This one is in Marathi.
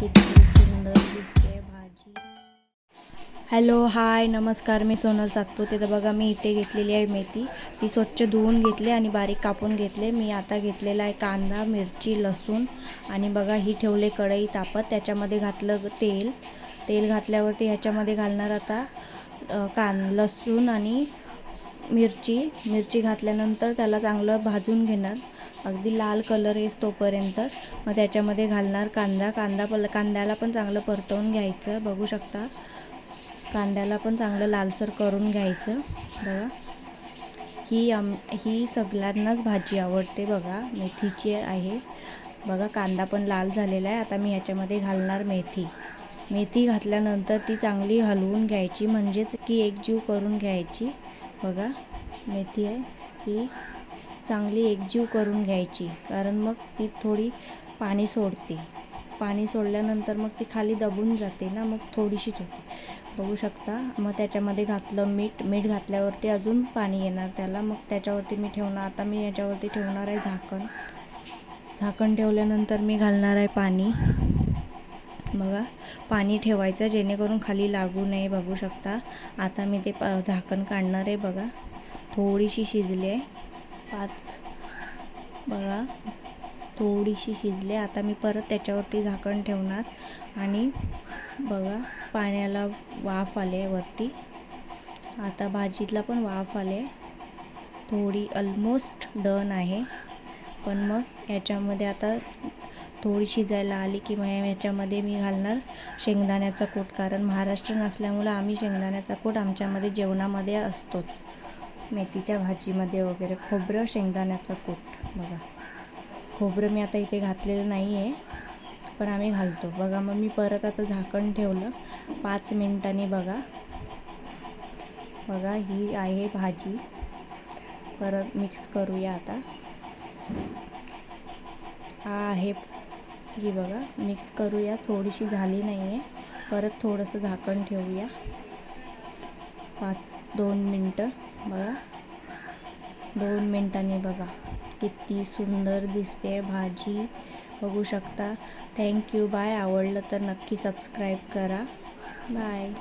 किती सुंदर दिसते भाजी हॅलो हाय नमस्कार. मी सोनल सातपुते. तर बघा मी इथे घेतलेली आहे मेथी. ती स्वच्छ धुवून घेतली आणि बारीक कापून घेतले. मी आता घेतलेला आहे कांदा मिरची लसूण आणि बघा ही ठेवले कढई तापत. त्याच्यामध्ये घातलं तेल. तेल घातल्यावरती ह्याच्यामध्ये घालणार आता कान लसूण आणि मिरची. मिरची घातल्यानंतर त्याला चांगलं भाजून घेणार. अगदी लाल कलर येस तोपर्यंत. मग त्याच्यामध्ये घालणार कांदा. कांदा पल कांद्याला पण चांगलं परतवून घ्यायचं बघू शकता. कांद्याला पण चांगलं लालसर करून घ्यायचं बघा. ही आम ही सगळ्यांनाच भाजी आवडते बघा मेथीची आहे. बघा कांदा पण लाल झालेला आहे. आता मी ह्याच्यामध्ये घालणार मेथी. मेथी घातल्यानंतर ती चांगली हलवून घ्यायची म्हणजेच की एकजीव करून घ्यायची. बघा मेथी आहे. ही चांगली एकजीव करून घ्यायची. कारण मग ती थोडी पाणी सोडते. पाणी सोडल्यानंतर मग ती खाली दबून जाते ना मग थोडीशीच होते. बघू शकता. मग त्याच्यामध्ये घातलं मीठ मीठ घातल्यावरती अजून पाणी येणार त्याला. मग त्याच्यावरती मी ठेवणार आता मी याच्यावरती ठेवणार आहे झाकण. झाकण ठेवल्यानंतर मी घालणार आहे पाणी. बघा पाणी ठेवायचं जेणेकरून खाली लागू नये बघू शकता. आता मी ते प- झाकण काढणार आहे बघा. थोडीशी शिजली आहे. पाच. बघा थोडीशी शिजले. आता मी परत त्याच्यावरती झाकण ठेवणार. आणि बघा पाण्याला वाफ आले आहे वरती. आता भाजीतला पण वाफ आले थोडी ऑलमोस्ट डन आहे. पण मग याच्यामध्ये आता थोडी शिजायला आली की मग याच्यामध्ये मी घालणार शेंगदाण्याचा कूट. कारण महाराष्ट्रीयन असल्यामुळं आम्ही शेंगदाण्याचा कूट आमच्यामध्ये जेवणामध्ये असतोच. मेथीच्या भाजीमध्ये वगैरे खोबरं शेंगदाण्याचं कूट. बघा. खोबरं मी आता इथे घातलेलं नाही आहे पण आम्ही घालतो. बघा मग मी परत आता झाकण ठेवलं. पाच मिनटांनी बघा. बघा ही आहे भाजी. परत मिक्स करूया आता. हा आहे. ही बघा मिक्स करूया. थोडीशी झाली नाही आहे परत थोडंसं झाकण ठेवूया. पाच दोन मिनटं. बघा. दोन मिनटांनी बघा. किती सुंदर दिसते भाजी. बघू शकता. थँक्यू बाय आवडलं तर नक्की सबस्क्राईब करा. बाय